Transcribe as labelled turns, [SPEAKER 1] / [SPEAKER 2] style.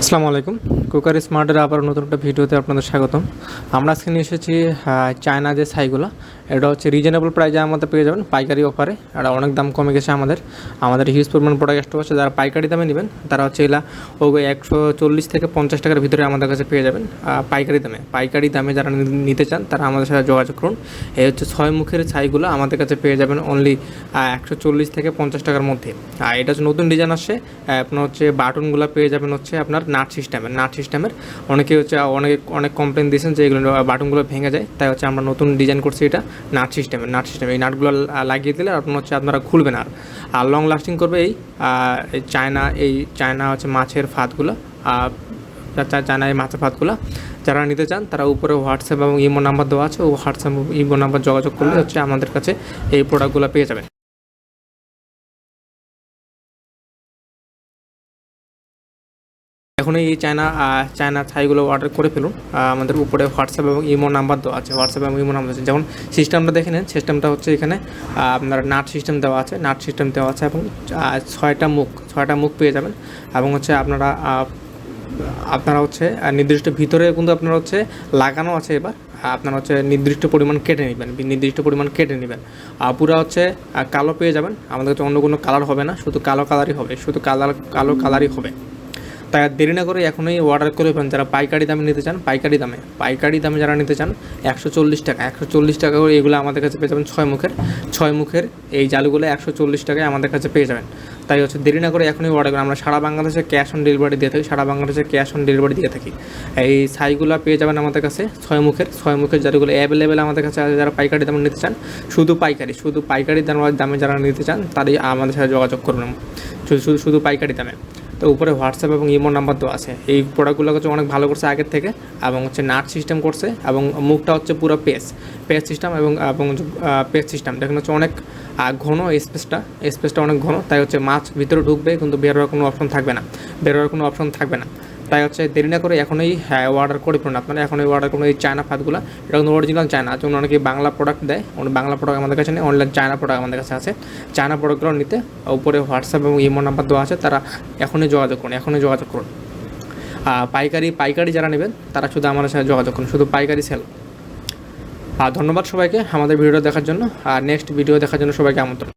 [SPEAKER 1] আসসালামু আলাইকুম। কুকার স্মার্টের আবার নতুন একটা ভিডিওতে আপনাদের স্বাগতম। আমরা আজকে নিয়ে এসেছি চায়না যে ছাইগুলো এটা হচ্ছে রিজনেবল প্রাইজে আমাদের পেয়ে যাবেন পাইকারি অফারে এটা অনেক দাম কমে গেছে আমাদের। আমাদের হিউজ পরিমাণ প্রোডাক্ট স্টক আছে, যারা পাইকারি দামে নেবেন, তারা হচ্ছে এলা ও একশো চল্লিশ থেকে পঞ্চাশ টাকার ভিতরে আমাদের কাছে পেয়ে যাবেন পাইকারি দামে। পাইকারি দামে যারা নিতে চান, তারা আমাদের সাথে যোগাযোগ করুন। এই হচ্ছে ছয় মুখের ছাইগুলো আমাদের কাছে পেয়ে যাবেন অনলি একশো চল্লিশ থেকে পঞ্চাশ টাকার মধ্যে। আর এটা হচ্ছে নতুন ডিজাইন আসছে আপনার হচ্ছে বাটনগুলো পেয়ে যাবেন হচ্ছে আপনার নাট সিস্টেমের নাট সিস্টেমের অনেকে হচ্ছে, অনেক অনেক কমপ্লেন দিয়েছেন যে এগুলো বাটনগুলো ভেঙে যায়। তাই হচ্ছে আমরা নতুন ডিজাইন করছি এটা নাট সিস্টেমের নাট সিস্টেম। এই নাটগুলো লাগিয়ে দিলে আপনার হচ্ছে, আপনারা খুলবেন আর। আর লং লাস্টিং করবে এই চায়না এই চায়না হচ্ছে মাছের ফাঁদগুলো চায়না এই মাছের ফাতগুলো যারা নিতে চান, তারা উপরে হোয়াটসঅ্যাপ এবং ইমো নাম্বার দেওয়া আছে। ও হোয়াটসঅ্যাপ ইমো নাম্বার যোগাযোগ করলে হচ্ছে আমাদের কাছে এই প্রোডাক্টগুলো পেয়ে যাবেন। এখন এই চায়না চায়না ছাইগুলো অর্ডার করে ফেলুন। আমাদের উপরে হোয়াটসঅ্যাপ এবং ইমো নাম্বার দেওয়া আছে। হোয়াটসঅ্যাপ এবং ইমো নাম্বার আছে যেমন সিস্টেমটা দেখে নেন সিস্টেমটা হচ্ছে এখানে আপনার নাট সিস্টেম দেওয়া আছে। নাট সিস্টেম দেওয়া আছে এবং ছয়টা মুখ ছয়টা মুখ পেয়ে যাবেন এবং হচ্ছে আপনারা আপনারা হচ্ছে নির্দিষ্ট ভিতরে কিন্তু আপনারা হচ্ছে লাগানো আছে এবার। আপনারা হচ্ছে নির্দিষ্ট পরিমাণ কেটে নেবেন, নির্দিষ্ট পরিমাণ কেটে নেবেন। আর পুরো হচ্ছে কালো পেয়ে যাবেন। আমাদের কাছে অন্য কোনো কালার হবে না, শুধু কালো কালারই হবে, শুধু কালার, কালো কালারই হবে। তাই দেরি না করে এখনই অর্ডার করে ফেলেন। যারা পাইকারি দামে নিতে চান, পাইকারি দামে পাইকারি দামে যারা নিতে চান, একশো চল্লিশ টাকা, একশো চল্লিশ টাকা করে এগুলো আমাদের কাছে পেয়ে যাবেন ছয় মুখের। ছয় মুখের এই জালগুলো একশো চল্লিশ টাকায় আমাদের কাছে পেয়ে যাবেন। তাই হচ্ছে দেরি না করে এখনই অর্ডার করেন। আমরা সারা বাংলাদেশে ক্যাশ অন ডেলিভারি দিয়ে থাকি, সারা বাংলাদেশে ক্যাশ অন ডেলিভারি দিয়ে থাকি। এই ছাইগুলো পেয়ে যাবেন আমাদের কাছে ছয় মুখের। ছয় মুখের যারগুলো অ্যাভেলেবেল আমাদের কাছে আছে। যারা পাইকারি দামে নিতে চান, শুধু পাইকারি শুধু পাইকারি দাম- দামে যারা নিতে চান তারই আমাদের সাথে যোগাযোগ করবেন শুধু শুধু পাইকারি দামে। তো উপরে হোয়াটসঅ্যাপ এবং ইমো নাম্বার দেওয়া আছে। এই প্রোডাক্টগুলো হচ্ছে অনেক ভালো করছে আগের থেকে এবং হচ্ছে নাট সিস্টেম করছে এবং মুখটা হচ্ছে পুরো পেস পেস সিস্টেম এবং এবং পেস সিস্টেম দেখুন হচ্ছে অনেক ঘন স্পেসটা স্পেসটা অনেক ঘন, তাই হচ্ছে মাছ ভিতরে ঢুকবে, কিন্তু বের হওয়ার কোনো অপশন থাকবে না। বের হওয়ার কোনো অপশন থাকবে না। তাই হচ্ছে দেরি না করে এখনই হ্যাঁ অর্ডার করে ফেলুন। আপনারা এখনই অর্ডার করুন এই চায়না ফাতগুলো এটা কিন্তু অরিজিনাল চায়না যেমন অনেকে বাংলা প্রোডাক্ট দেয়। অনেক বাংলা প্রোডাক্ট আমাদের কাছে নেই অনলাইন চায়না প্রোডাক্ট আমাদের কাছে আছে। চায়না প্রোডাক্টগুলো নিতে, উপরে হোয়াটসঅ্যাপ এবং ইমো নাম্বার দেওয়া আছে, তারা এখনই যোগাযোগ করুন, এখনই যোগাযোগ করুন। আর পাইকারি পাইকারি যারা নেবেন, তারা শুধু আমাদের সাথে যোগাযোগ করুন, শুধু পাইকারি সেল আর ধন্যবাদ সবাইকে আমাদের ভিডিও দেখার জন্য। আর নেক্সট ভিডিও দেখার জন্য সবাইকে আমন্ত্রণ।